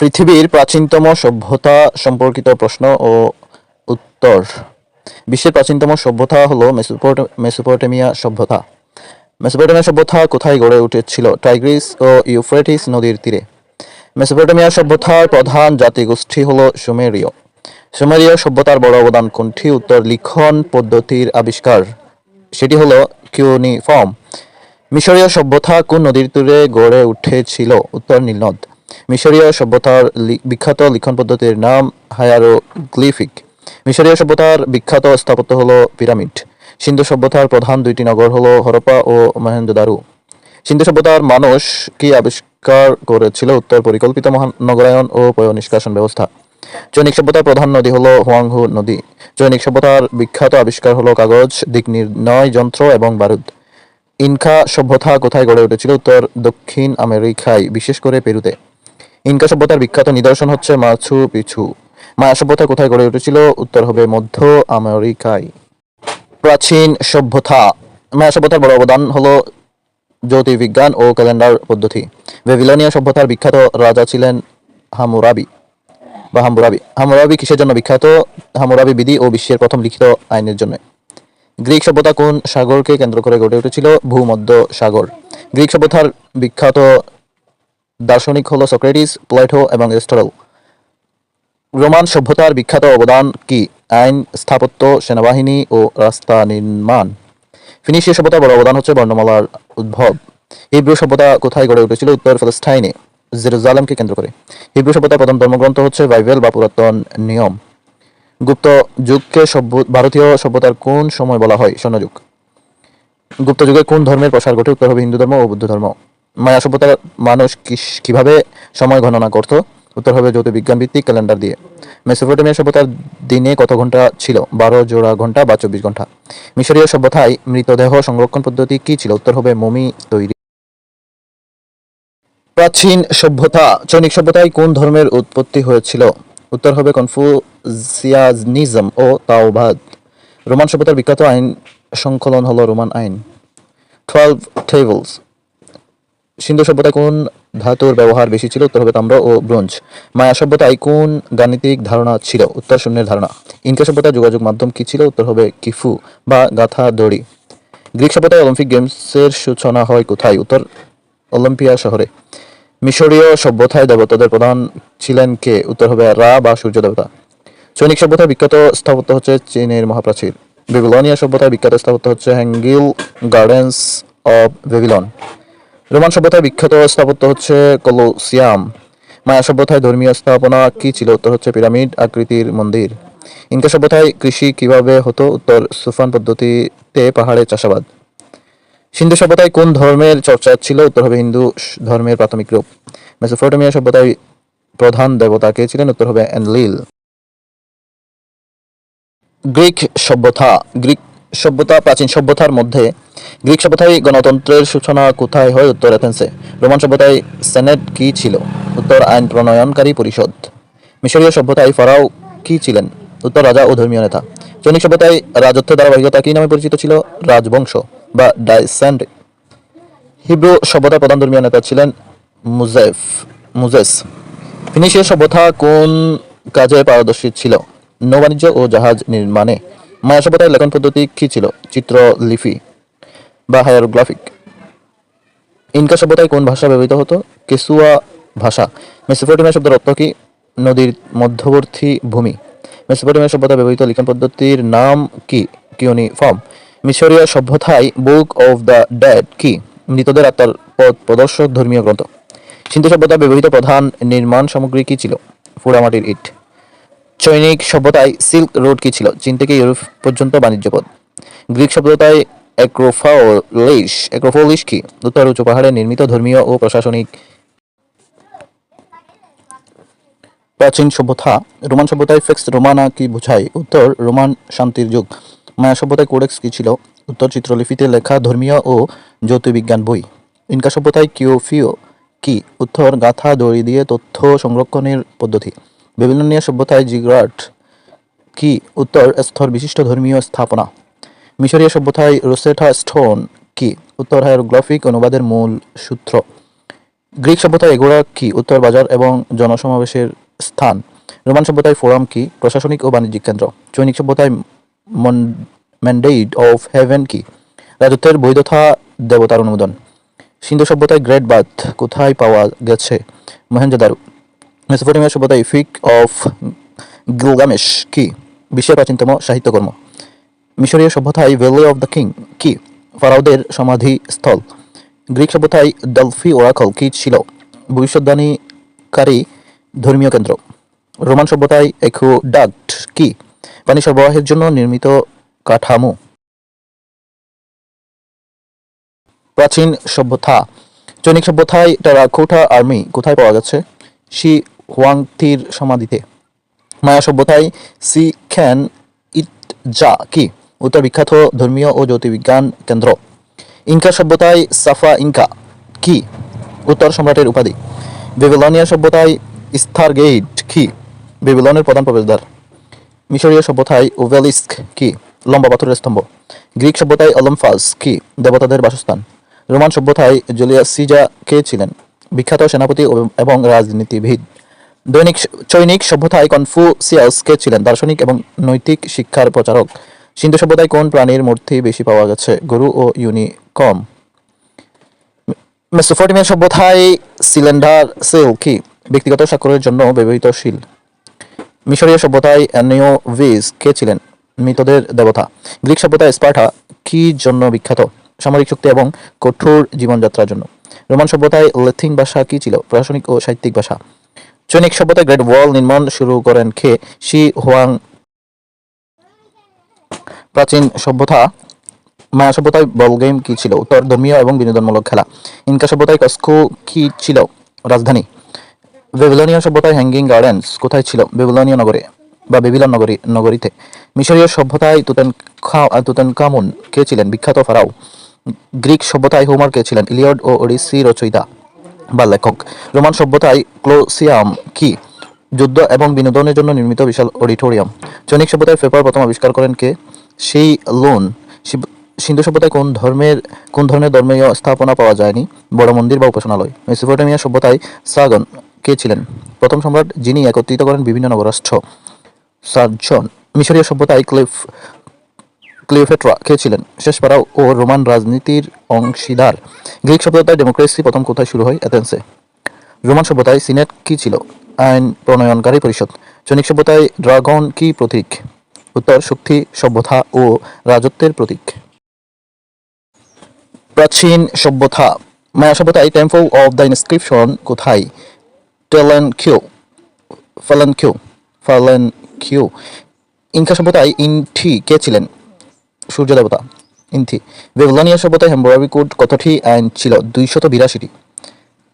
পৃথিবীর প্রাচীনতম সভ্যতা সম্পর্কিত প্রশ্ন ও উত্তর। বিশ্বের প্রাচীনতম সভ্যতা হলো মেসোপটে- মেসোপটেমিয়া সভ্যতা। মেসোপটেমিয়া সভ্যতা কোথায় গড়ে উঠেছিল? টাইগ্রিস ও ইউফ্রেটিস নদীর তীরে। মেসোপটেমিয়া সভ্যতার প্রধান জাতিগোষ্ঠী হলো সুমেরীয়। সুমেরীয় সভ্যতার বড় অবদান কোনটি? উত্তর, লিখন পদ্ধতির আবিষ্কার। সেটি হলো কিউনিফর্ম। মিশরীয় সভ্যতা কোন নদীর তীরে গড়ে উঠেছিল? উত্তর নীলনদ মিশরীয় সভ্যতার বিখ্যাত লিখন পদ্ধতির নাম হায়ারোগ্লিফিক। মিশরীয় সভ্যতার বিখ্যাত স্থাপত্য হলো পিরামিড। সিন্ধু সভ্যতার প্রধান দুইটি নগর হলো হরপ্পা ও মহেঞ্জোদারো সিন্ধু সভ্যতার মানুষ কি আবিষ্কার করেছিল? উত্তর, পরিকল্পিত মহান নগরায়ন ও পয় নিষ্কাশন ব্যবস্থা। চৈনিক সভ্যতার প্রধান নদী হলো হুয়াংহু নদী। চৈনিক সভ্যতার বিখ্যাত আবিষ্কার হলো কাগজ, দিক নির্ণয় যন্ত্র এবং বারুদ। ইনখা সভ্যতা কোথায় গড়ে উঠেছিল? উত্তর, দক্ষিণ আমেরিকায়, বিশেষ করে পেরুতে। ইনকা সভ্যতার বিখ্যাত নিদর্শন হচ্ছে মাছু পিছু। মায়া সভ্যতা কোথায় গড়ে উঠেছিল? উত্তর হবে মধ্য আমেরিকায়। প্রাচীন সভ্যতা। মায়া সভ্যতার বড় অবদান হলো জ্যোতির্বিজ্ঞান ও ক্যালেন্ডার পদ্ধতি। বেবিলনীয় সভ্যতার বিখ্যাত রাজা ছিলেন হামুরাবি বা হামুরাবি। হামুরাবি কিসের জন্য বিখ্যাত? হামুরাবি বিধি ও বিশ্বের প্রথম লিখিত আইনের জন্য। গ্রিক সভ্যতা কোন সাগরকে কেন্দ্র করে গড়ে উঠেছিল? ভূমধ্য সাগর। গ্রিক সভ্যতার বিখ্যাত দার্শনিক হলো সক্রেটিস, প্লেটো এবং এরিস্টটল। রোমান সভ্যতার বিখ্যাত অবদান কি? আইন, স্থাপত্য, সেনাবাহিনী ও রাস্তা নির্মাণ। ফিনিশীয় সভ্যতার বড় অবদান হচ্ছে বর্ণমালার উদ্ভব। হিব্রু সভ্যতা কোথায় গড়ে উঠেছিল? উত্তর ফলস্টাইনে জেরুজালেমকে কেন্দ্র করে। হিব্রু সভ্যতার প্রথম ধর্মগ্রন্থ হচ্ছে বাইবেল বা পুরাতন নিয়ম। গুপ্ত যুগকে সভ্য, ভারতীয় সভ্যতার কোন সময় বলা হয়? স্বর্ণযুগ। গুপ্ত যুগে কোন ধর্মের প্রসার ঘটে? উত্তর হবে হিন্দু ধর্ম ও বৌদ্ধ ধর্ম। মায়া সভ্যতার মানুষ কীভাবে সময় গণনা করত? উত্তর হবে জ্যোতির্বিজ্ঞান ভিত্তিক ক্যালেন্ডার দিয়ে। মেসোপটেমিয়া সভ্যতার দিনে কত ঘণ্টা ছিল? বারো জোড়া ঘণ্টা বা চব্বিশ ঘণ্টা। মিশরীয় সভ্যতায় মৃতদেহ সংরক্ষণ পদ্ধতি কি ছিল? উত্তর হবে মমি তৈরি। প্রাচীন সভ্যতা, চৈনিক সভ্যতায় কোন ধর্মের উৎপত্তি হয়েছিল? উত্তর হবে কনফুসিয়ানিজম ও তাওবাদ। রোমান সভ্যতার বিখ্যাত আইন সংকলন হলো রোমান আইন। টুয়েলভ টেবলস সিন্ধু সভ্যতায় কোন ধাতুর ব্যবহার বেশি ছিল? উত্তর হবে তাম্র ও ব্রোঞ্জ। মায়া সভ্যতায় কোন গাণিতিক ধারণা ছিল? উত্তর শূন্যের ধারণা। ইনকা সভ্যতায় যোগাযোগ মাধ্যম কি ছিল? উত্তর হবে কিফু বা গাথা দড়ি। গ্রিক সভ্যতায় অলিম্পিক গেমসের সূচনা হয় কোথায়? উত্তর, অলিম্পিয়া শহরে। মিশরীয় সভ্যতায় দেবতাদের প্রধান ছিলেন কে? উত্তর হবে রা বা সূর্য দেবতা। সৈনিক সভ্যতার বিখ্যাত স্থাপত্য হচ্ছে চীনের মহাপ্রাচীর। বেবিলনিয়া সভ্যতায় বিখ্যাত স্থাপত্য হচ্ছে হ্যাঙ্গিল গার্ডেন্স অব বেবিলন। রোমান সভ্যতার বিখ্যাত স্থাপত্য হচ্ছে কলোসিয়াম। মায়া সভ্যতায় ধর্মীয় স্থাপনা কি ছিল? উত্তর হচ্ছে পিরামিড, আকৃতির মন্দির। ইনকা সভ্যতায় কৃষি কীভাবে হতো? উত্তর, সুফান পদ্ধতিতে পাহাড়ে চাষাবাদ। সিন্ধু সভ্যতায় কোন ধর্মের চর্চা ছিল? উত্তর হবে হিন্দু ধর্মের প্রাথমিক রূপ। মেসোপটেমিয়া সভ্যতায় প্রধান দেবতা কে ছিলেন? উত্তর হবে এনলিল গ্রিক সভ্যতা, গ্রিক সভ্যতা, প্রাচীন সভ্যতার মধ্যে গ্রিক সভ্যতায় গণতন্ত্রের সূচনা কোথায় হয়? উত্তর এথেন্সে রোমান সভ্যতায় সেনেট কি ছিল? উত্তর আইন প্রণয়নকারী পরিষদ। মিশরীয় সভ্যতায় ফরাও কি ছিলেন? উত্তর রাজা ও ধর্মীয় নেতা। চৈনিক সভ্যতায় রাজত্ব ধারাবাহিকতা কি নামে পরিচিত ছিল? রাজবংশ বা ডাইসেন্ড হিব্রু সভ্যতার প্রধান ধর্মীয় নেতা ছিলেন মুজেফ, মুজেস। ফিনিশীয় সভ্যতা কোন কাজে পারদর্শী ছিল? নৌবাণিজ্য ও জাহাজ নির্মাণে। মায়া সভ্যতার লেখন পদ্ধতি কি ছিল? চিত্রলিপি বা হায়ারোগ্রাফিক? ইনকা সভ্যতায় কোন ভাষা ব্যবহৃত হতো? কেসুয়া ভাষা। মেসোপটেমিয়া শব্দের অর্থ কি? নদীর মধ্যবর্তী ভূমি। মেসোপটেমিয়া সভ্যতা ব্যবহৃত লিখন পদ্ধতির নাম কি? কিউনি ফর্ম মিশরীয় সভ্যতায় বুক অফ দ্য ডেড কি? মৃতদের আত্মার পথ প্রদর্শক ধর্মীয় গ্রন্থ। সিন্ধু সভ্যতা ব্যবহৃত প্রধান নির্মাণ সামগ্রী কি ছিল? পোড়ামাটির ইট। চৈনিক সভ্যতায় সিল্ক রোড কি ছিল? চীন থেকে ইউরোপ পর্যন্ত বাণিজ্য পথ। গ্রিক সভ্যতায় অ্যাক্রোফালিস, অ্যাক্রোফোলিস কি? উত্তর উঁচু পাহাড়ে নির্মিত ধর্মীয় ও প্রশাসনিক প্রাচীন সভ্যতা। রোমান সভ্যতায় ফেক্স রোমানা কি বোঝায়? উত্তর রোমান শান্তির যুগ। মায়া সভ্যতায় কোডেক্স কি ছিল? উত্তর চিত্রলিপিতে লেখা ধর্মীয় ও জ্যোতির্বিজ্ঞান বই। ইনকা সভ্যতায় কিওফিও কি? উত্তর গাথা দড়ি দিয়ে তথ্য সংরক্ষণের পদ্ধতি। বেবিলনীয় সভ্যতায় জিগ্রাট কি উত্তর স্তর বিশিষ্ট ধর্মীয় স্থাপনা? মিশরীয় সভ্যতায় রোসেটা স্টোন কি উত্তর হায়ারোগ্রাফিক অনুবাদের মূল সূত্র? গ্রিক সভ্যতায় এগোড়া কি উত্তর বাজার এবং জনসমাবেশের স্থান? রোমান সভ্যতায় ফোরাম কি প্রশাসনিক ও বাণিজ্যিক কেন্দ্র? চৈনিক সভ্যতায় ম্যান্ডেট অফ হেভেন কি রাজত্বের বৈধতা দেবতার অনুমোদন? সিন্ধু সভ্যতায় গ্রেট বাথ কোথায় পাওয়া গেছে? মহেঞ্জোদারো মেসোপটেমিয়া সভ্যতায় ফিক অফ গিলগামেশ কি? বিশ্বের প্রাচীনতম সাহিত্যকর্ম। মিশরীয় সভ্যতায় ভ্যালি অফ দ্য কিং কি? ফারাওদের সমাধি স্থল গ্রিক সভ্যতায় ডলফি ওরাকল কি ছিল? ভবিষ্যৎবাণীকারী ধর্মীয় কেন্দ্র। রোমান সভ্যতায় একু ডাক্ট কি? পানি সরবরাহের জন্য নির্মিত কাঠামো। প্রাচীন সভ্যতা। চৈনিক সভ্যতায় টেরাকোটা আর্মি কোথায় পাওয়া গেছে? শি হুয়াংথির সমাধিতে। মায়া সভ্যতায় সি খ্যান ইট যা কি? উত্তর বিখ্যাত ধর্মীয় ও জ্যোতির্বিজ্ঞান কেন্দ্র। ইনকা সভ্যতায় সাফা ইনকা কি? উত্তর সম্রাটের উপাধি। বেবিলনিয়া সভ্যতায় স্থার গেট কি? বেবিলনের প্রধান প্রবেশদ্বার। মিশরীয় সভ্যতায় ওভেলিস্ক কি? লম্বা পাথরের স্তম্ভ। গ্রিক সভ্যতায় অলম্ফাস কি? দেবতাদের বাসস্থান। রোমান সভ্যতায় জুলিয়াস সিজা কে ছিলেন? বিখ্যাত সেনাপতি এবং রাজনীতিবিদ। দৈনিক চৈনিক সভ্যতায় কনফুসিয়াস কে ছিলেন দার্শনিক এবং নৈতিক শিক্ষার প্রচারক। সিন্ধু সভ্যতায় কোন প্রাণীর মূর্তি বেশি পাওয়া গেছে, গরু ও ইউনিকর্ন মেসোপটেমিয়া সভ্যতায় সিলিন্ডার সেল কি? ব্যক্তিগত স্বাক্ষরের জন্য ব্যবহৃত শিল। মিশরীয় সভ্যতায় অ্যানিওভিস কে ছিলেন? মৃতদের দেবতা। গ্রিক সভ্যতায় স্পার্টা কি জন্য বিখ্যাত? সামরিক শক্তি এবং কঠোর জীবনযাত্রার জন্য। রোমান সভ্যতায় লেথিন ভাষা কি ছিল? প্রশাসনিক ও সাহিত্যিক ভাষা। চৈনিক সভ্যতায় গ্রেট ওয়াল নির্মাণ শুরু করেন খে শি হোয়াং। প্রাচীন সভ্যতা, মায়া সভ্যতায় বল গেম কি ছিল? উত্তর, ধর্মীয় এবং বিনোদনমূলক খেলা। ইনকা সভ্যতায় কস্কো কি ছিল? রাজধানী। বেবিলনীয় সভ্যতায় হ্যাঙ্গিং গার্ডেন্স কোথায় ছিল? বেবিলনীয় নগরে বা বেবিলন নগরী, নগরীতে। মিশরীয় সভ্যতায় তুতেন তুতেন কামুন কে ছিলেন? বিখ্যাত ফারাও। গ্রিক সভ্যতায় হোমার কে ছিলেন? ইলিয়ড ও ওডিসি রচয়িতা। বা লেখক। রোমান সভ্যতায় ক্লোসিয়াম কি? যুদ্ধ এবং বিনোদনের জন্য নির্মিত বিশাল অডিটোরিয়াম। চৈনিক সভ্যতায় পেপার প্রথম আবিষ্কার করেন কে? সেই লোন। সিন্ধু সভ্যতায় কোন ধর্মের কোন ধরনের ধর্মীয় স্থাপনা পাওয়া যায়নি? বড় মন্দির বা উপাসনালয়। মেসোপটেমিয়া সভ্যতায় সাগন কে ছিলেন? প্রথম সম্রাট যিনি একত্রিত করেন বিভিন্ন নগরাষ্ট্র সার্জন মিশরীয় সভ্যতায় ক্লিফ ক্লিওফেট্রা কে ছিলেন শেষ পাড়াও ও রোমান রাজনীতির অংশীদার। গ্রিক সভ্যতায় ডেমোক্রেসি প্রথম কোথায় শুরু হয়? এথেন্সে রোমান সভ্যতায় সিনেট কি ছিল? আইন, প্রণয়নকারী পরিষদ। চৈনিক সভ্যতায় ড্রাগন কি প্রতীক? উত্তর, শক্তি, সভ্যতা ও রাজত্বের প্রতীক। প্রাচীন সভ্যতা। মায়া সভ্যতায় টেম্পল অফ দ্য ইনস্ক্রিপশন কোথায়? টেলেন কিউ ফেলেন কিউ ফেলেন কিউ ইনকা সভ্যতায় ইনঠি কে ছিলেন? সূর্য দেবতা ইনথি। বেবলনিয়া সভ্যতায় হেম্বোরাবি কোড কতটি আইন ছিল? দুইশত বিরাশিটি।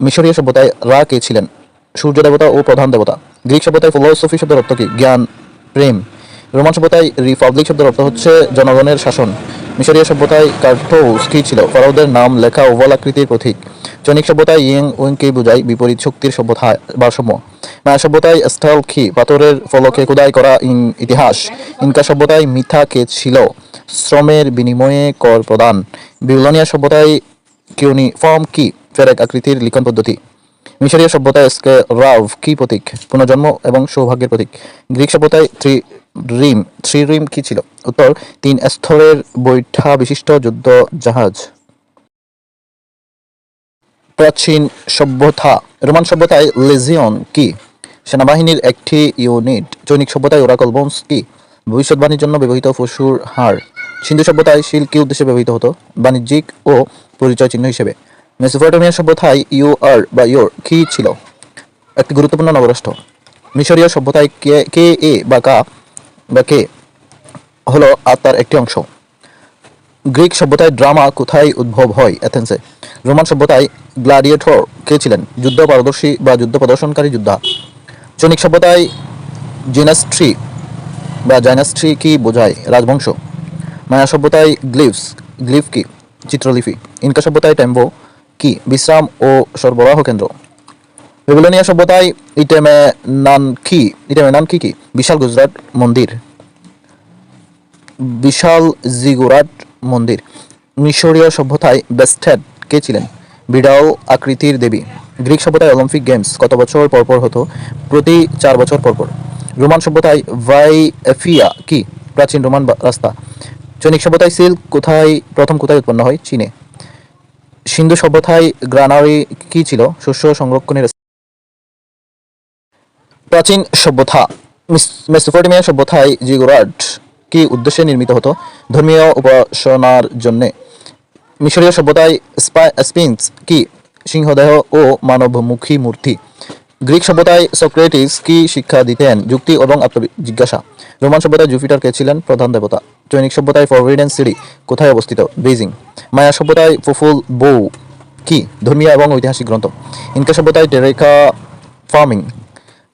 মিশরীয় সভ্যতায় রা কে ছিলেন? সূর্য দেবতা ও প্রধান দেবতা। গ্রিক সভ্যতায় ফিলোসফি শব্দের অর্থ কি? জ্ঞান, প্রেম। রোমান সভ্যতায় রিপাবলিক শব্দের অর্থ হচ্ছে জনগণের শাসন। মিশরীয় সভ্যতায় কার্টোস কি ছিল। ফরাওদের নাম লেখা ওভাল আকৃতির প্রতীক। চৈনিক সভ্যতায় ইয়েং উইংকে বোঝায় বিপরীত শক্তির সভ্যতা ভারসাম্য মায়া সভ্যতায় স্থল কি? পাথরের ফলকে খোদাই করা ইন- ইতিহাস। ইনকা সভ্যতায় মিথা কে ছিল? শ্রমের বিনিময়ে কর প্রদান। বিবলনিয়া সভ্যতায় কিউনিফর্ম কি? ফেরেক আকৃতির লিখন পদ্ধতি। মিশরীয় সভ্যতায় স্কে রাভ কি প্রতীক? পুনর্জন্ম এবং সৌভাগ্যের প্রতীক। গ্রিক সভ্যতায় থ্রি রিম। থ্রি রিম কি ছিল? উত্তর, তিন স্থলের বৈঠা বিশিষ্ট যুদ্ধ জাহাজ। প্রাচীন সভ্যতা। রোমান সভ্যতায় লেজিয়ন কি? সেনাবাহিনীর একটি ইউনিট চৈনিক সভ্যতায় ওরাকল বোনস কি ভবিষ্যৎবাণীর জন্য ব্যবহৃত পশুর হাড়। সিন্ধু সভ্যতায় শিল কি উদ্দেশ্যে ব্যবহৃত হতো, বাণিজ্যিক ও পরিচয় চিহ্ন হিসেবে। মেসোপটেমিয়া সভ্যতায় ইউ আর বা ইয়োর কি ছিল? একটি গুরুত্বপূর্ণ নবরাষ্ট্র। মিশরীয় সভ্যতায় কে কে, এ বা কা, বা কে হলো আত্মার একটি অংশ। গ্রিক সভ্যতায় ড্রামা কোথায় উদ্ভব হয়? এথেন্সে রোমান সভ্যতায় গ্লাডিয়েটর কে ছিলেন? যুদ্ধ পারদর্শী বা যুদ্ধ প্রদর্শনকারী যোদ্ধা। চৈনিক সভ্যতায় জিনাস্ট্রি বা জাইনাস্ট্রি কি বোঝায়? রাজবংশ। মায়া সভ্যতায় গ্লিভস গ্লিভ কি চিত্রলিপি। ইনকা সভ্যতায় টেম্বো কি? বিশ্রাম ও সরবরাহ কেন্দ্র। বেবিলনিয়া সভ্যতায় ইটেমে নানকি ইটেমে নানকি কি? বিশাল গুজরাট মন্দির। বিশাল জিগুরাট মন্দির। মিশরীয় সভ্যতায় বেস্টেড কে ছিলেন? বিড়াল আকৃতির দেবী। গ্রিক সভ্যতায় অলিম্পিক গেমস কত বছর পরপর হতো? প্রতি চার বছর পরপর রোমান সভ্যতায় ভাইফিয়া কি? প্রাচীন রোমান রাস্তা। চৈনিক সভ্যতায় সিল্ক কোথায় প্রথম কোথায় উৎপন্ন হয়? চীনে। সিন্ধু সভ্যতায় গ্রানারি কি ছিল? শস্য সংরক্ষণের প্রাচীন সভ্যতা। মিস- মেসোপটেমিয়া সভ্যতায় জিগুরাট কি উদ্দেশ্যে নির্মিত হতো? ধর্মীয় উপাসনার জন্যে। মিশরীয় সভ্যতায় স্পা- স্পিংস কি, সিংহদেহ ও মানবমুখী মূর্তি। গ্রিক সভ্যতায় সক্রেটিস কি শিক্ষা দিতেন? যুক্তি এবং আত্মজিজ্ঞাসা রোমান সভ্যতায় জুপিটার কে ছিলেন? প্রধান দেবতা। চৈনিক সভ্যতায় ফরবিডেন সিটি কোথায় অবস্থিত? বেজিং মায়া সভ্যতায় ফুফুল বউ, কি, ধর্মীয় এবং ঐতিহাসিক গ্রন্থ। ইনকা সভ্যতায় টেরেকা ফার্মিং।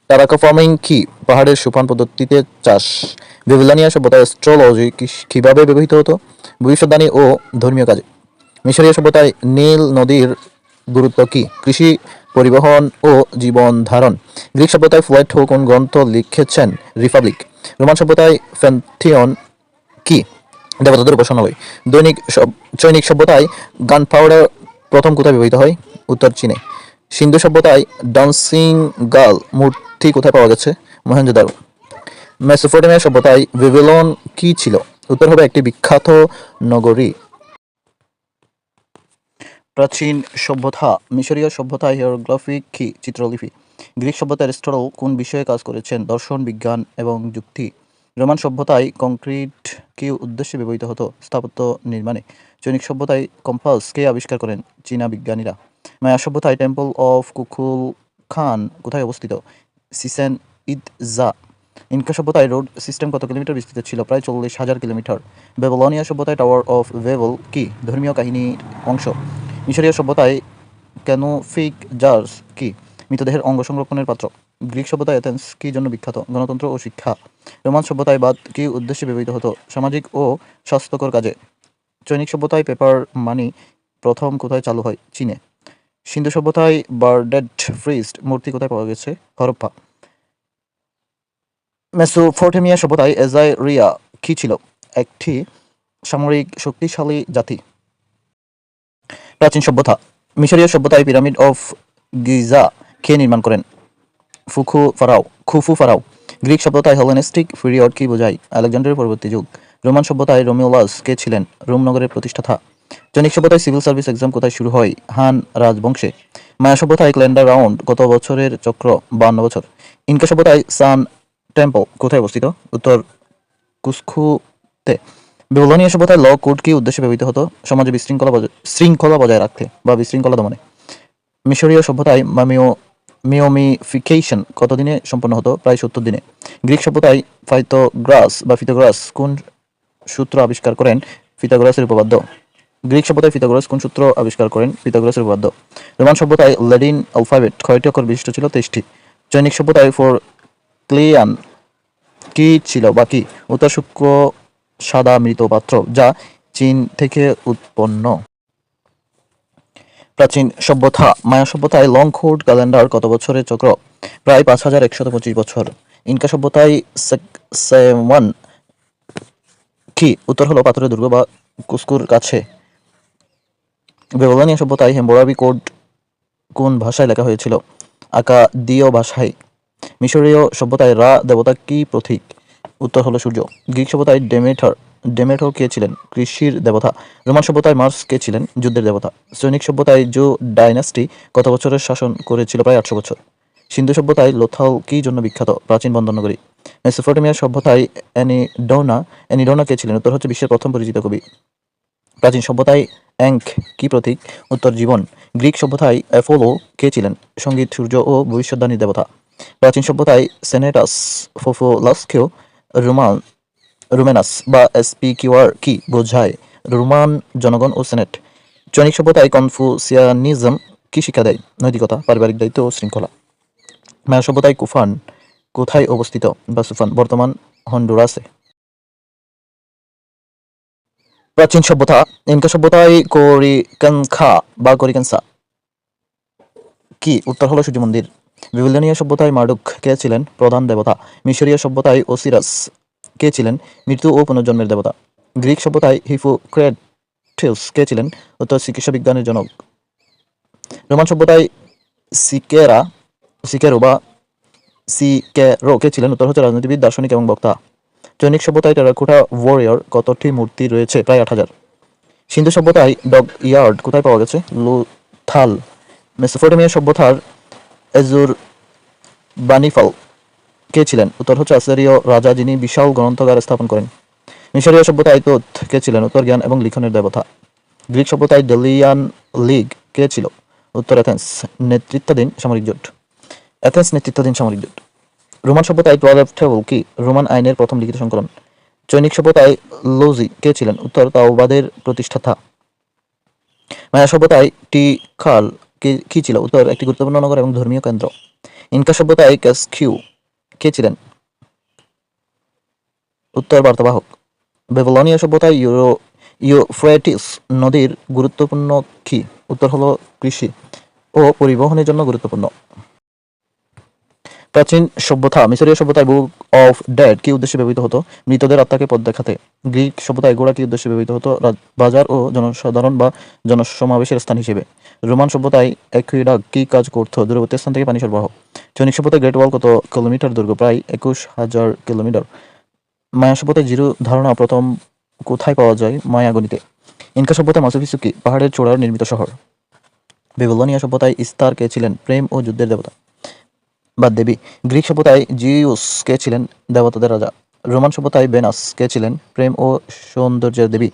টারাকা ফার্মিং, কি, পাহাড়ের সুফান পদ্ধতিতে চাষ। বেবিলনিয়া সভ্যতায় অ্যাস্ট্রোলজি কীভাবে ব্যবহৃত হতো? ভবিষ্যৎবাণী ও ধর্মীয় কাজে। মিশরীয় সভ্যতায় নীল নদীর গুরুত্ব কি? কৃষি, পরিবহন ও জীবন ধারণ। গ্রিক সভ্যতায় ফ্লাইট কোন গ্রন্থ লিখেছেন রিপাবলিক। রোমান সভ্যতায় ফ্যান্থিয়ন কি? দেবতাদের উপাসনালয়। দৈনিক চৈনিক সভ্যতায় গান পাউডার প্রথম কোথায় ব্যবহৃত হয়? উত্তর চীনে। সিন্ধু সভ্যতায় ডান্সিং গার্ল মূর্তি কোথায় পাওয়া গেছে? মহেঞ্জোদারো মেসোপটেমিয়া সভ্যতায় বেবিলন কি ছিল? উত্তর হবে একটি বিখ্যাত নগরী। প্রাচীন সভ্যতা, মিশরীয় সভ্যতায় হিয়ারোগ্রাফিক কি, চিত্রলিপি, গ্রিক সভ্যতায় এরিস্টটল কোন বিষয়ে কাজ করেছেন দর্শন, বিজ্ঞান এবং যুক্তি? রোমান সভ্যতায় কংক্রিট কি উদ্দেশ্যে ব্যবহৃত হতো? স্থাপত্য নির্মাণে। চৈনিক সভ্যতায় কম্পাস কে আবিষ্কার করেন? চীনা বিজ্ঞানীরা। মায়া সভ্যতায় টেম্পল অফ কুকুল খান কোথায় অবস্থিত? Chichen ইনকা সভ্যতায় রোড সিস্টেম কত কিলোমিটার বিস্তৃত ছিল? প্রায় চল্লিশ হাজার কিলোমিটার। বেবলনিয়া সভ্যতায় টাওয়ার অফ ভেবল কি? ধর্মীয় কাহিনীর অংশ। মিশরীয় সভ্যতায় ক্যানোফিক জার্স কি? মৃতদেহের অঙ্গ সংরক্ষণের পাত্র। গ্রিক সভ্যতায় এথেন্স কি জন্য বিখ্যাত? গণতন্ত্র ও শিক্ষা। রোমান সভ্যতায় বাদ কি উদ্দেশ্যে ব্যবহৃত হতো? সামাজিক ও স্বাস্থ্যকর কাজে। চৈনিক সভ্যতায় পেপার মানি প্রথম কোথায় চালু হয়? চীনে। সিন্ধু সভ্যতায় বার্ডেড ফ্রিস্ট মূর্তি কোথায় পাওয়া গেছে? হরপ্পা। মেসোপটেমিয়া সভ্যতায় এজাইরিয়া কি ছিল? একটি সামরিক শক্তিশালী জাতি। প্রাচীন সভ্যতা, মিশরীয় সভ্যতায় পিরামিড অফ গিজা কে নির্মাণ করেন? ফুখু ফারাও, খুফু ফারাও। গ্রিক সভ্যতায় হেলেনিস্টিক পিরিয়ড কি বোঝায়? আলেকজান্ডারের পরবর্তী যুগ। রোমান সভ্যতায় রোমিওলাস কে ছিলেন? রোম নগরের প্রতিষ্ঠাতা। জৈনিক সভ্যতায় সিভিল সার্ভিস এক্সাম কোথায় শুরু হয়? হান রাজবংশে। মায়া সভ্যতায় ক্যালেন্ডার রাউন্ড কত বছরের চক্র? বান্ন বছর। ইনকা সভ্যতায় সান টেম্পল কোথায় অবস্থিত? উত্তর কুস্কুতে। বেবলনীয় সভ্যতায় ল কোড, কি উদ্দেশ্যে ব্যবহৃত হতো? সমাজে বিশৃঙ্খলা শৃঙ্খলা বজায় রাখতে বা বিশৃঙ্খলা দমনে। মিশরীয় সভ্যতায় মামিও মিওমিফিকেশন কতদিনে সম্পন্ন হতো? প্রায় সত্তর দিনে। গ্রিক সভ্যতায় ফাইটোগ্রাস বা ফিতোগ্রাস কোন সূত্র আবিষ্কার করেন? ফিথাগোরাসের উপপাদ্য। গ্রিক সভ্যতায় ফিথাগোরাস কোন সূত্র আবিষ্কার করেন? ফিথাগোরাসের উপপাদ্য। রোমান সভ্যতায় ল্যাটিন অ্যালফাবেট কয়টি অক্ষর বিশিষ্ট ছিল? তেইশটি। চৈনিক সভ্যতায় ফোর ক্লিয়ান কি ছিল বাকি উত্তর শুক্র সাদা মৃত পাত্র, যা চীন থেকে উৎপন্ন। প্রাচীন সভ্যতা, মায়া সভ্যতায় লং কোড ক্যালেন্ডার কত বছরের চক্র? প্রায় পাঁচ হাজার একশত পঁচিশ বছর। ইনকা সভ্যতায় কি উত্তর হলো পাথরের দুর্গ বা কুস্কুর কাছে? বেবলানিয়া সভ্যতায় হেম্বোরাবি কোড কোন ভাষায় লেখা হয়েছিল? আকাদীয় ভাষায়। মিশরীয় সভ্যতায় রা দেবতা কি প্রতীক? উত্তর হলো সূর্য। গ্রিক সভ্যতায় ডেমেটার ডেমেটর কে ছিলেন? কৃষির দেবতা। রোমান সভ্যতায় মার্স কে ছিলেন? যুদ্ধের দেবতা। সৈনিক সভ্যতায় জো ডাইনাস্টি কত বছরের শাসন করেছিল? প্রায় আটশো বছর। সিন্ধু সভ্যতায় লোথাল কি জন্য বিখ্যাত? প্রাচীন বন্দরনগরী। মেসোপটেমিয়া সভ্যতায় অ্যানিডোনা অ্যানিডোনা কে ছিলেন? উত্তর হচ্ছে বিশ্বের প্রথম পরিচিত কবি। প্রাচীন সভ্যতায় অ্যাঙ্ক কি প্রতীক? উত্তর জীবন। গ্রিক সভ্যতায় অ্যাফোলো কে ছিলেন? সংগীত সূর্য ও ভবিষ্যদ্বাণীর দেবতা। প্রাচীন সভ্যতায় সেনেটাস ফোফোলাসকেও রোমান, রোমেনাস বা এসপিকিউআর কি বোঝায়? রোমান, জনগণ ও সেনেট। চৈনিক সভ্যতায় কনফুসিয়ানিজম কি শিক্ষা দেয়? নৈতিকতা, পারিবারিক দায়িত্ব ও শৃঙ্খলা। মায়া সভ্যতায় কুফান কোথায় অবস্থিত বা সুফান বর্তমান হন্ডুরাসে? প্রাচীন সভ্যতা, ইনকা সভ্যতায় কোরিকানখা বা কোরিকানসা কি উত্তর হলো সূর্য মন্দির বিবিলনীয় সভ্যতায় মার্ডুক কে ছিলেন প্রধান দেবতা, মিশরীয় সভ্যতায় ওসিরাস কে ছিলেন মৃত্যু ও পুনর্জন্মের দেবতা। গ্রিক সভ্যতায় হিফোক্রেটিস কে ছিলেন উত্তর চিকিৎসা বিজ্ঞানের জনক। রোমান সভ্যতায় সিকেরা, সিকেরো বা সিকেরো কে ছিলেন উত্তর হচ্ছে রাজনীতিবিদ, দার্শনিক এবং বক্তা। চৈনিক সভ্যতায় টেরাকোটা ওয়ারিয়র কতটি মূর্তি রয়েছে? প্রায় আট হাজার। সিন্ধু সভ্যতায় ডগ ইয়ার্ড কোথায় পাওয়া গেছে? লুথাল, মেসোপটেমিয়া সভ্যতার এজুর বানিফাল, কে ছিলেন? উত্তর হচ্ছে আসিরীয় রাজা যিনি বিশাল গ্রন্থাগার স্থাপন করেন। মিশরীয় সভ্যতায় তোত কে ছিলেন? উত্তর জ্ঞান এবং লিখনের দেবতা। গ্রিক সভ্যতায় ডেলিয়ান লিগ কে ছিল? উত্তর অ্যাথেন্স, নেতৃত্বাধীন সামরিক জোট। অ্যাথেন্স নেতৃত্বাধীন সামরিক জোট। রোমান সভ্যতায় টুয়েলভ টেবল কি? রোমান আইনের প্রথম লিখিত সংকলন। চৈনিক সভ্যতায় লোজি কে ছিলেন? উত্তর তাওবাদের প্রতিষ্ঠাতা। মায়া সভ্যতায় টি খাল কে- ছিল? উত্তর, একটি গুরুত্বপূর্ণ নগর এবং ধর্মীয় কেন্দ্র। ইনকা সভ্যতায় ক্যাসকিউ কে ছিলেন? উত্তর, বার্তাবাহক। বেবলনীয় সভ্যতায় ইউরো, ইউফ্রেটিস নদীর গুরুত্বপূর্ণ কি? উত্তর হলো কৃষি ও পরিবহনের জন্য গুরুত্বপূর্ণ। প্রাচীন সভ্যতা, মিশরীয় সভ্যতায় বুক অফ ডেড কি উদ্দেশ্যে ব্যবহৃত হতো? মৃতদের আত্মাকে পথ দেখাতে। গ্রিক সভ্যতায় গোড়া কি উদ্দেশ্যে ব্যবহৃত হতো? বাজার ও জনসাধারণ বা জনসমাবেশের স্থান হিসেবে। রোমান সভ্যতায় অ্যাকুইডাক কি কাজ করতো? দূরবর্তী স্থান থেকে পানি সরবরাহ। চৈনিক সভ্যতায় গ্রেট ওয়াল কত কিলোমিটার? দৈর্ঘ্য প্রায় একুশ হাজার কিলোমিটার। মায়া সভ্যতায় জিরো ধারণা প্রথম কোথায় পাওয়া যায়? মায়াগণিতে ইনকা সভ্যতায় মাসুফিসুকি, পাহাড়ের চূড়ার নির্মিত শহর। বেবলনিয়া সভ্যতায় ইস্তার কে ছিলেন প্রেম ও যুদ্ধের দেবতা। বা দেবী। গ্রিক সভ্যতায় জিউস কে ছিলেন দেবতাদের রাজা। রোমান সভ্যতায় বেনাস কে ছিলেন প্রেম ও সৌন্দর্যের দেবী।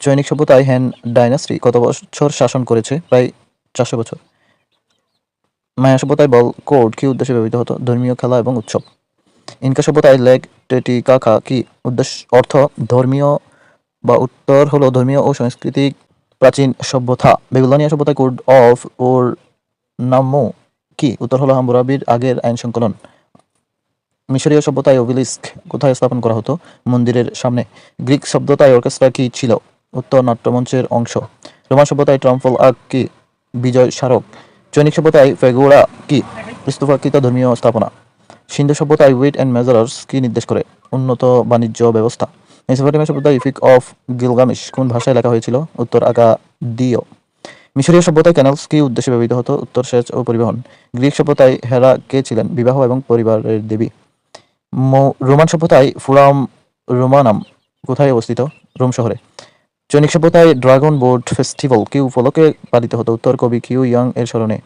চৈনিক সভ্যতায় হ্যান ডাইনাস্টি কত বছর শাসন করেছে? প্রায় চারশো বছর। মায়া সভ্যতায় বল কোড কি উদ্দেশ্যে ব্যবহৃত হতো? ধর্মীয় খেলা এবং উৎসব। ইনকা সভ্যতায় লেগ টেটিকাকা কি উদ্দেশ্য, অর্থ ধর্মীয় বা উত্তর হলো ধর্মীয় ও সাংস্কৃতিক প্রাচীন সভ্যতা। বেগুলানিয়া সভ্যতায় কোড অফ ওর নামো কি? উত্তর হলো হাম্বুরাবির আগের আইন সংকলন। মিশরীয় সভ্যতায় অবিলিস্ক কোথায় স্থাপন করা হতো? মন্দিরের সামনে। গ্রিক সভ্যতায় অর্কেস্ট্রা কি ছিল? উত্তর নাট্যমঞ্চের অংশ। রোমান সভ্যতায় ট্রাম্পল আগ কি? বিজয় স্মারক। চৈনিক সভ্যতায় ফেগোড়া কি? স্তূপাকৃত ধর্মীয় স্থাপনা। সিন্ধু সভ্যতায় উইট অ্যান্ড মেজারার্স কি নির্দেশ করে? উন্নত বাণিজ্য ব্যবস্থা। মেসোপটেমিয়া সভ্যতায় ইফিক অফ গিলগামিশ কোন ভাষায় লেখা হয়েছিল? উত্তর আকা দিও মিশরীয় সভ্যতায় ক্যানেলস কি উদ্দেশ্যে ব্যবহৃত হতো উত্তর সেচ ও পরিবহন। গ্রিক সভ্যতায় হেরা কে ছিলেন? বিবাহ এবং পরিবারের দেবী। রোমান সভ্যতায় ফুরাম রোমানাম কোথায় অবস্থিত? রোম শহরে। চৈনিক সভ্যতায় ড্রাগন বোট ফেস্টিভ্যাল কি উপলক্ষে পালিত হতো উত্তর কবি কিউ ইয়াং এর স্মরণে।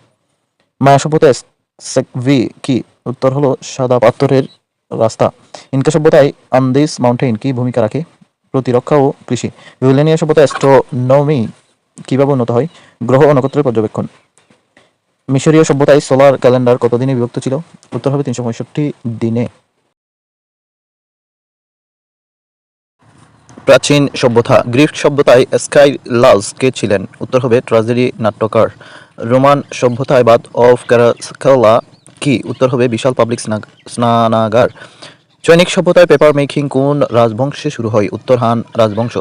মায়া সভ্যতায় সেকভি কি? উত্তর হলো সাদা পাথরের রাস্তা। ইনকা সভ্যতায় আন্দিস মাউন্টেন কি ভূমিকা রাখে? প্রতিরক্ষা ও কৃষি। ভিলেনিয়া সভ্যতায় অ্যাস্ট্রোনমি কীভাবে উন্নত হয়? গ্রহ ও নক্ষত্রের পর্যবেক্ষণ। মিশরীয় সভ্যতায় সোলার ক্যালেন্ডার কত দিনে বিভক্ত ছিল? উত্তর হবে তিনশো পঁয়ষট্টি দিনে। প্রাচীন সভ্যতা। গ্রিক সভ্যতায় স্কাই লাজ কে ছিলেন? উত্তর হবে ট্রাজেডি নাট্যকার। রোমান সভ্যতায় বাদ অফ ক্যারাসকালা কি? উত্তর হবে বিশাল পাবলিক স্নানাগার। চৈনিক সভ্যতায় পেপার মেকিং কোন রাজবংশে শুরু হয়? উত্তর হান রাজবংশ।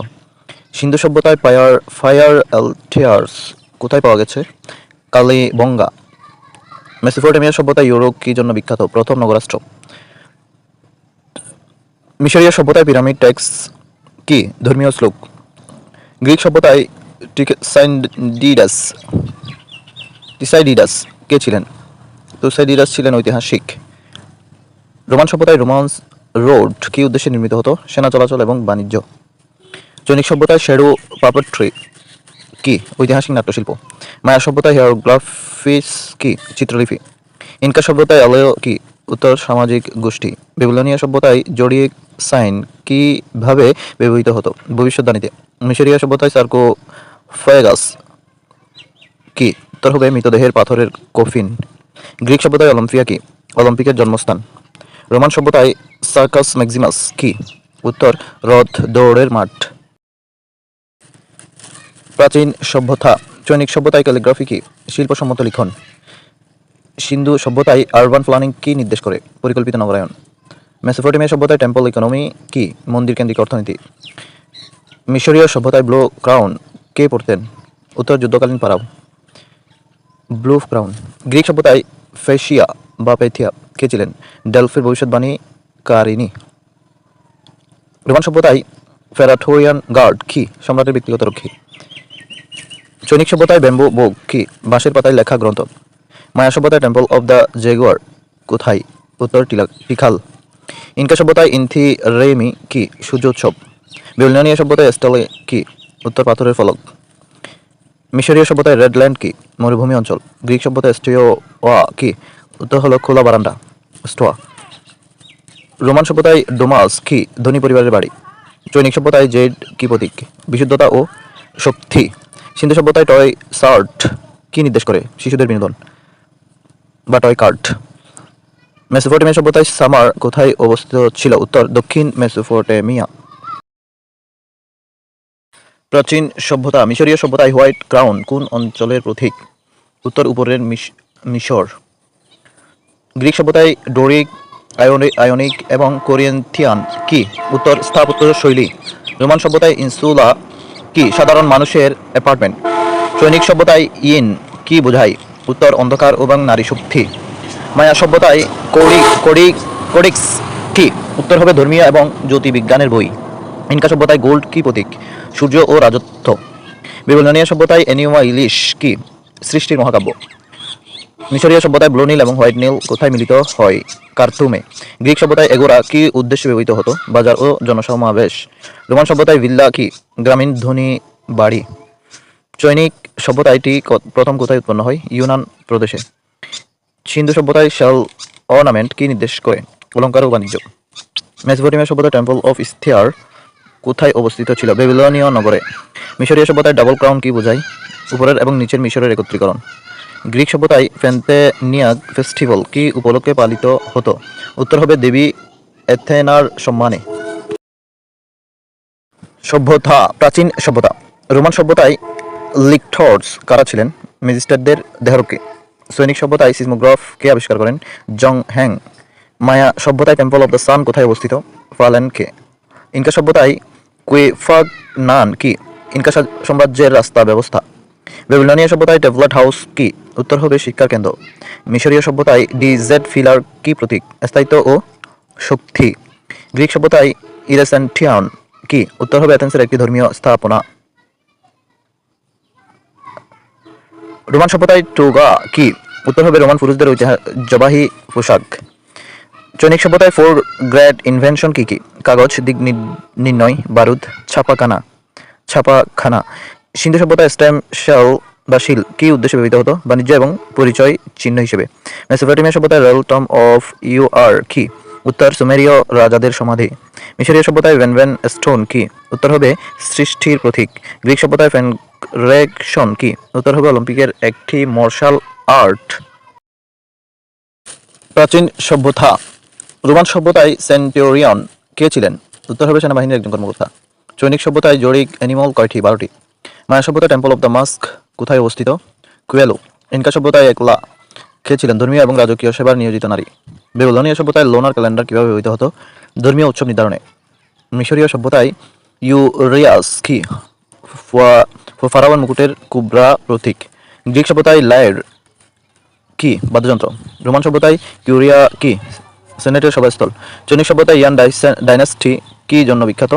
সিন্ধু সভ্যতায় ফায়ার ফায়ার অ্যালথেয়ার্স কোথায় পাওয়া গেছে? কালিবঙ্গা। মেসোপটেমিয়া সভ্যতা ইউরোপ কি জন্য বিখ্যাত? প্রথম নগরাষ্ট্র। মিশরীয় সভ্যতায় পিরামিড ট্যাক্স কি? ধর্মীয় শ্লোক। গ্রিক সভ্যতায় টিসাইডিডাস টিসাইডিডাস। কে ছিলেন? তুসাইডিডাস ছিলেন ঐতিহাসিক। রোমান সভ্যতায় রোমান্স রোড কি উদ্দেশ্যে নির্মিত হতো? সেনা চলাচল এবং বাণিজ্য। চৈনিক সভ্যতায় শেরু পাপট্রি কি? ঐতিহাসিক নাট্যশিল্প। মায়া সভ্যতায় হেয়ারোগ্রাফিস কি? চিত্রলিপি। ইনকা সভ্যতায় আলয়, কি? উত্তর সামাজিক গোষ্ঠী। বেবিলনিয়া সভ্যতায় জড়িয়ে সাইন কীভাবে ব্যবহৃত হতো? ভবিষ্যৎবাণীতে মিশরীয় সভ্যতায় সার্কো ফয়েগাস কি? উত্তর হবে মৃতদেহের পাথরের কফিন। গ্রিক সভ্যতায় অলিম্পিয়া, কি? অলিম্পিকের জন্মস্থান। রোমান সভ্যতায় সার্কাস ম্যাক্সিমাস, কি? উত্তর রথ দৌড়ের মাঠ। প্রাচীন সভ্যতা, চৈনিক সভ্যতায় ক্যালিগ্রাফি কি শিল্পসম্মত লিখন। সিন্ধু সভ্যতায় আরবান প্ল্যানিং কি নির্দেশ করে, পরিকল্পিত নগরায়ন। মেসোপটেমিয়া সভ্যতায় টেম্পল ইকোনমি কি, মন্দির কেন্দ্রিক অর্থনীতি। মিশরীয় সভ্যতায় ব্লু ক্রাউন, কে পড়তেন, উত্তর যুদ্ধকালীন পারাও। ব্লু ক্রাউন, গ্রিক সভ্যতায় ফেশিয়া বা পেথিয়া, কে ছিলেন, ডেলফির ভবিষ্যৎবাণী কারিনী। রোমান সভ্যতায় ফেরাটোরিয়ান গার্ড কি, সম্রাটের ব্যক্তিগত রক্ষী। চৈনিক সভ্যতায় ব্যাম্বু বুক কি, বাঁশের পাতায় লেখা গ্রন্থ। মায়া সভ্যতায় টেম্পল অফ দ্য জেগুয়ার, কোথায়? উত্তর টিখাল ইনকা সভ্যতায় ইনথি রেমি কি সূর্য উৎসব বেলনানিয়া সভ্যতায় স্টলে কি, উত্তর পাথরের ফলক। মিশরীয় সভ্যতায় রেডল্যান্ড, কি, মরুভূমি অঞ্চল। গ্রিক সভ্যতায় স্টিও ওয়া, কি, উত্তর হলো খোলা বারান্দা, স্টোয়া। রোমান সভ্যতায় ডোমাস, কি, ধনী পরিবারের বাড়ি। চৈনিক সভ্যতায় জেড, কি প্রতীক? বিশুদ্ধতা ও শক্তি। সিন্ধু সভ্যতায় টয় সার্ট কি নির্দেশ করে? শিশুদের বিনোদন বা টয় কার্ট মেসোপটেমিয়া সভ্যতায় সামার কোথায় অবস্থিত ছিল? উত্তর, দক্ষিণ মেসোপটেমিয়া। প্রাচীন সভ্যতা, মিশরীয় সভ্যতায় হোয়াইট ক্রাউন কোন অঞ্চলের প্রতীক? উত্তর, উপরের মিশ- মিশর। গ্রিক সভ্যতায় ডোরিক, আয়োনি- আয়োনিক এবং কোরিয়েন্থিয়ান কি? উত্তর, স্থাপত্য শৈলী। রোমান সভ্যতায় ইনসুলা কি সাধারণ মানুষের অ্যাপার্টমেন্ট সৈনিক সভ্যতায় ইন কি বোঝায় উত্তর অন্ধকার এবং নারী শক্তি। মায়া সভ্যতায় কৌড়ি, কড়ি, কোডিক্স কি? উত্তর হবে ধর্মীয় এবং জ্যোতির্বিজ্ঞানের বই। ইনকা সভ্যতায় গোল্ড কি প্রতীক? সূর্য ও রাজত্ব। বিবলনীয় সভ্যতায় এনিওয়া ইলিশ কি? সৃষ্টির মহাকাব্য। মিশরীয় সভ্যতায় ব্লু নীল এবং হোয়াইট নীল কোথায় মিলিত হয়? কার্তুমে। গ্রিক সভ্যতায় এগোরা কি উদ্দেশ্যে ব্যবহৃত হতো? বাজার ও জনসমাবেশ। রোমান সভ্যতায় ভিল্লা কি গ্রামীণ ধনী বাড়ি? চৈনিক সভ্যতায়টি প্রথম কোথায় উৎপন্ন হয়? ইউনান প্রদেশে। সিন্ধু সভ্যতায় শেল অর্নামেন্ট কি নির্দেশ করে? অলঙ্কার ও বাণিজ্য। মেসোপটেমিয়া সভ্যতা টেম্পল অফ ইস্তিয়ার কোথায় অবস্থিত ছিল? বেবিলনীয় নগরে। মিশরীয় সভ্যতায় ডাবল ক্রাউন কি বোঝায়? উপরের এবং নিচের মিশরের একত্রীকরণ। গ্রিক সভ্যতায় ফ্যান্তেনিয়াগ ফেস্টিভ্যাল কি উপলক্ষে পালিত হতো? উত্তর হবে দেবী এথেনার সম্মানে। সভ্যতা, প্রাচীন সভ্যতা। রোমান সভ্যতায় লিকথর্স কারা ছিলেন? ম্যাজিস্ট্রেটদের দেহরক্ষী। সৈনিক সভ্যতায় সিসমোগ্রাফ কে আবিষ্কার করেন? জং হ্যাং মায়া সভ্যতায় টেম্পল অফ দ্য সান কোথায় অবস্থিত? ফালেন কে ইনকা সভ্যতায় কুয়েফাগ নান কি? ইনকা সাম্রাজ্যের রাস্তা ব্যবস্থা। বেবিলনিয়া সভ্যতায় ডেভেলট হাউস কি? উত্তর হবে শিক্ষার কেন্দ্র। মিশরীয় সভ্যতায় ডি জেড ফিলার কি প্রতীক? স্থায়িত্ব ও শক্তি। গ্রিক সভ্যতায় ইরেসেন্টিয়ান কি? উত্তর হবে অ্যাথেন্সের একটি ধর্মীয় স্থাপনা। রোমান সভ্যতায় টোগা কি? উত্তর হবে রোমান পুরুষদের ঐতিহ্যবাহী পোশাক। চৈনিক সভ্যতায় ফোর গ্রেট ইনভেনশন কি কি? কাগজ, দিক নির্ণয়, বারুদ, ছাপাখানা। ছাপাখানা। সিন্ধু সভ্যতায় স্ট্যাম্প শেল বা শিল কি উদ্দেশ্যে ব্যবহৃত হতো? বাণিজ্য এবং পরিচয় চিহ্ন হিসেবে। মেসোপটেমিয়া সভ্যতায় royal tomb of U R কি? উত্তর সুমেরীয় রাজাদের সমাধি। মিশরীয় সভ্যতায় ভ্যানভ্যান স্টোন কি? উত্তর হবে সৃষ্টির প্রতীক। গ্রিক সভ্যতায় ফ্যানরেকশন কি? উত্তর হবে অলিম্পিকের একটি মার্শাল আর্ট। প্রাচীন সভ্যতা। রোমান সভ্যতায় সেন্টেরিয়ন কে ছিলেন? উত্তর হবে সেনাবাহিনীর একজন কর্মকর্তা। চৈনিক সভ্যতায় জরিক অ্যানিমাল কয়টি? বারোটি। মায়া সভ্যতা টেম্পল অফ দ্য মাস্ক কোথায় অবস্থিত? কুয়েলো। ইনকা সভ্যতায় একলা কে ছিলেন? ধর্মীয় এবং রাজকীয় সেবার নিয়োজিত নারী। বেবিলনীয় সভ্যতায় লোনার ক্যালেন্ডার কীভাবে ব্যবহৃত হতো? ধর্মীয় উৎসব নির্ধারণে। মিশরীয় সভ্যতায় ইউরিয়াস কি ফা- ফারাওয়ার মুকুটের কুবরা প্রতীক। গ্রিক সভ্যতায় লায়ের কি, বাদ্যযন্ত্র। রোমান সভ্যতায় কিউরিয়া কি, সেনেটের সভাস্থল। চৈনিক সভ্যতায় ইয়ান ডাইনাস্টি কি জন্য বিখ্যাত?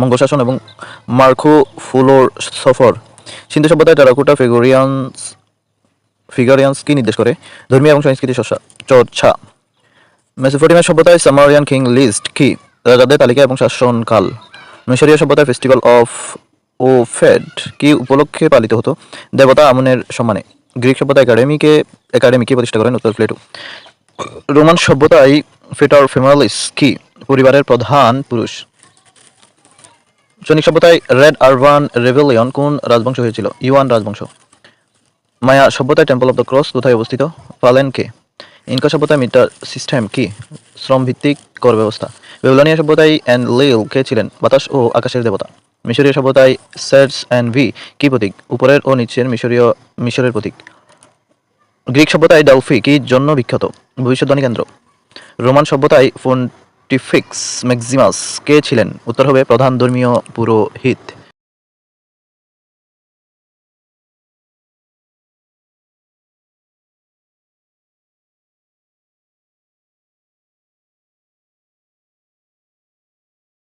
মঙ্গল শাসন এবং মার্কো ফুলোর সফর। সিন্ধু সভ্যতায় টেরাকোটা ফিগোরিয়ান্স ফিগারিয়ান্স কি নির্দেশ করে ধর্মীয় এবং সংস্কৃতি চর্চা মেসোপটেমিয়া সভ্যতায় সামারিয়ান কিং লিস্ট কি? রাজাদের তালিকা এবং শাসনকাল। মিশরীয় সভ্যতায় ফেস্টিভ্যাল অফ ও ফেড কি উপলক্ষে পালিত হতো? দেবতা আমনের সম্মানে গ্রিক সভ্যতায় একাডেমিকে একাডেমি কি প্রতিষ্ঠা করেন উত্তর প্লেটো। রোমান সভ্যতায় ফেটার ফেমালিস কি? পরিবারের প্রধান পুরুষ। চৈনিক সভ্যতায় রেড আরবান রেভেলিয়ন কোন রাজবংশ হয়েছিল? ইউয়ান রাজবংশ। মায়া সভ্যতায় টেম্পল অফ দ্য ক্রস কোথায় অবস্থিত? পালেনকে ইনকা সভ্যতায় মিটার সিস্টেম কি? শ্রম ভিত্তিক কর ব্যবস্থা। বেবিলনিয়া সভ্যতায় অ্যান্ড লিল কে ছিলেন? বাতাস ও আকাশের দেবতা। মিশরীয় সভ্যতায় সেটস অ্যান্ড ভি কি প্রতীক? উপরের ও নিচের মিশরীয়, মিশরের প্রতীক। গ্রিক সভ্যতায় ডেলফি কি জন্য বিখ্যাত? ভবিষ্যৎবাণী কেন্দ্র। রোমান সভ্যতায় ফোন্টিফিক্স ম্যাক্সিমাস কে ছিলেন? উত্তর হবে প্রধান ধর্মীয় পুরোহিত।